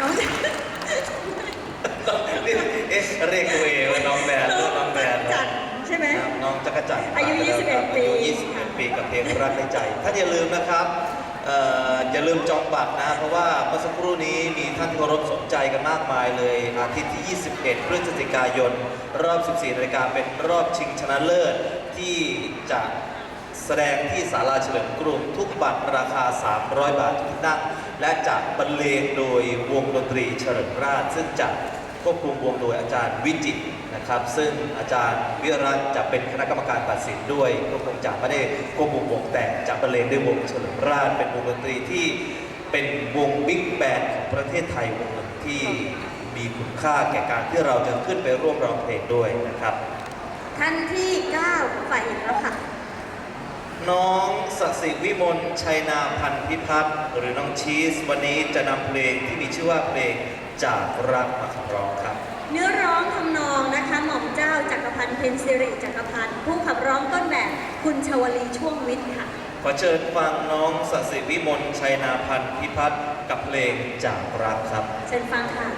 น้องนี่เอ๊ะเรียกตัวเองว่าน้องแบนเรียกน้องแบนจัดใช่ไหมครับน้องจักรจันทร์อายุ21ปี อายุ21ปีกับเพลงรักในใจ ถ้านอย่าลืมนะครับเอ่ออย่าลืมจองบัตรนะ เพราะว่าเมื่อสักครู่นี้มีท่านที่เคารพสนใจกันมากมายเลยอาทิตย์ที่ 21 พฤศจิกายน รอบ 14นาฬิกาเป็นรอบชิงชนะเลิศที่จะแสดงที่ศาลาเฉลิมกรุงทุกบัตรราคา 300 บาททุกนั่ง และจะบรรเลงโดยวงดนตรีเฉลิมราช ซึ่งจะควบคุมวงโดยอาจารย์วิจิตนะครับ ซึ่งอาจารย์วิรัตจะเป็นคณะกรรมการตัดสินด้วยก็คงจะไม่ได้ควบคุมวงแต่จะบรรเลงด้วยวงเฉลิมราช เป็นวงดนตรีที่เป็นวงบิ๊กแบนด์ของประเทศไทยวงหนึ่งที่มีคุณค่าแก่การที่เราจะขึ้นไปร่วมร้องเพลงด้วยนะครับ ท่านที่ 9 ฝ่ายหญิงแล้วค่ะ น้องสสิวิมลชัยนาพันธ์พิพัฒน์หรือน้องชีส วันนี้จะนำเพลงที่มีชื่อว่าเพลงจากรักมาขับร้องครับ เนื้อร้องทำนองนะคะหม่อมเจ้าจักรพันธ์เพนซิริจักรพันธ์ผู้ขับร้องต้นแบบคุณชวลีช่วงวิทย์ค่ะ ขอเชิญฟังน้องสสิวิมลชัยนาพันธ์พิพัฒน์กับเพลงจากรักครับ เชิญฟังค่ะ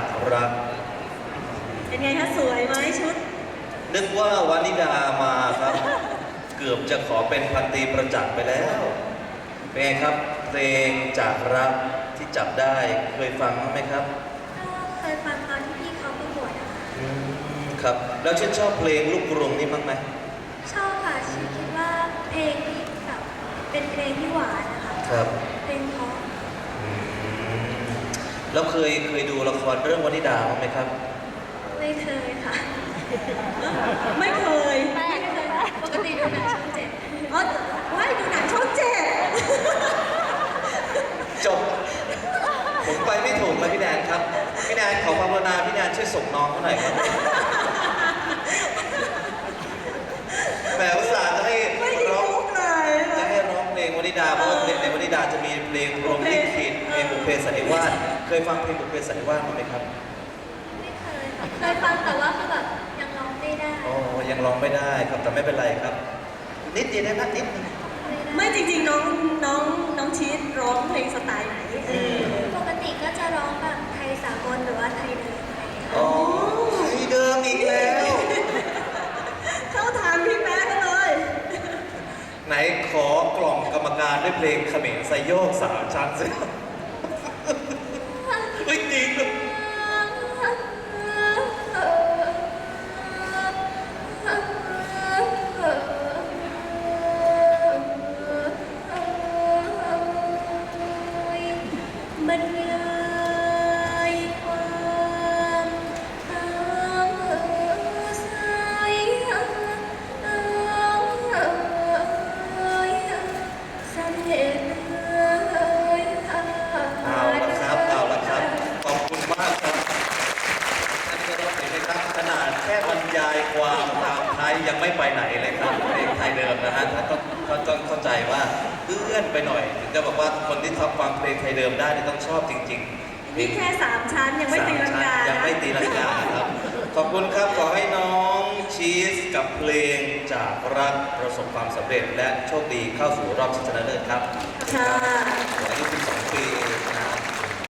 งจากรักเป็นไงคะสวยไหมชุด นึกว่าวานิดามาครับ เกือบจะขอเป็นพันตรีประจักษ์ไปแล้ว เป็นไงครับ เพลงจากรักที่จับได้เคยฟังบ้างไหมครับ ก็เคยฟังตอนที่พี่เขาประกวดอะค่ะอืมครับ แล้วชื่นชอบเพลงลูกกรุงนี่บ้างไหมชอบค่ะชีคิดว่าเพลงที่แบบเป็นเพลงที่หวานนะคะ ครับ เพลงเพราะ อืม แล้วเคยเคยดูละครเรื่องวานิดาบ้างไหมครับ ไม่เคยค่ะ ไม่เคยไม่เคยปกติดูหนังช่องเจ็ดอ๋อว่ายดูหนังช่องเจ็ดจบ ผมไปไม่ถูกแล้วพี่แดนครับ พี่แดนขอความกรุณาพี่แดนช่วยส่งน้องเขาหน่อยครับแหมอุตส่าห์จะให้ไม่ได้ร้องลุกเลยจะให้ร้องเพลงวนิดาเพราะว่าเพลงในวนิดาจะมีเพลงรวมลิขิตเพลงบุพเพสันนิวาส เคยฟังเพลงบุพเพสันนิวาสไหมครับไม่เคยค่ะเคยฟังแต่ว่าคือแบบยังร้องไม่ได้ อ๋อยังร้องไม่ได้ครับแต่ไม่เป็นไรครับ นิดเดียวได้ไหมนิดนึง ไม่จริงๆน้องน้องน้องชีสร้องเพลงสไตล์ไหนเออปกติก็จะร้องแบบไทยสากลหรือว่าไทยเดิมอะไรอย่างเงี้ยอ๋อไทยเดิมอีกแล้ว เข้าทางพี่แป๊ะกันเลย ไหนขอกล่องกรรมการด้วยเพลงเขมรไซโยกสามชั้นสิ ยยังไม่ไปไหนเลยครับเพลงไทยเดิมนะฮะท่านต้องท่านต้องเข้าใจว่าเอื้อนไปหน่อยถึงจะบอกว่าคนที่ทำฟังเพลงไทยเดิมได้นี่ต้องชอบจริงๆนี่แค่สามชั้นยังไม่ตีลังกาสมชั้นยังไม่ตีลังกาครับ ขอบคุณครับขอให้น้องชีสกับเพลงจากรักประสบความสำเร็จและโชคดีเข้าสู่รอบชิงชนะเลิศครับค่ะ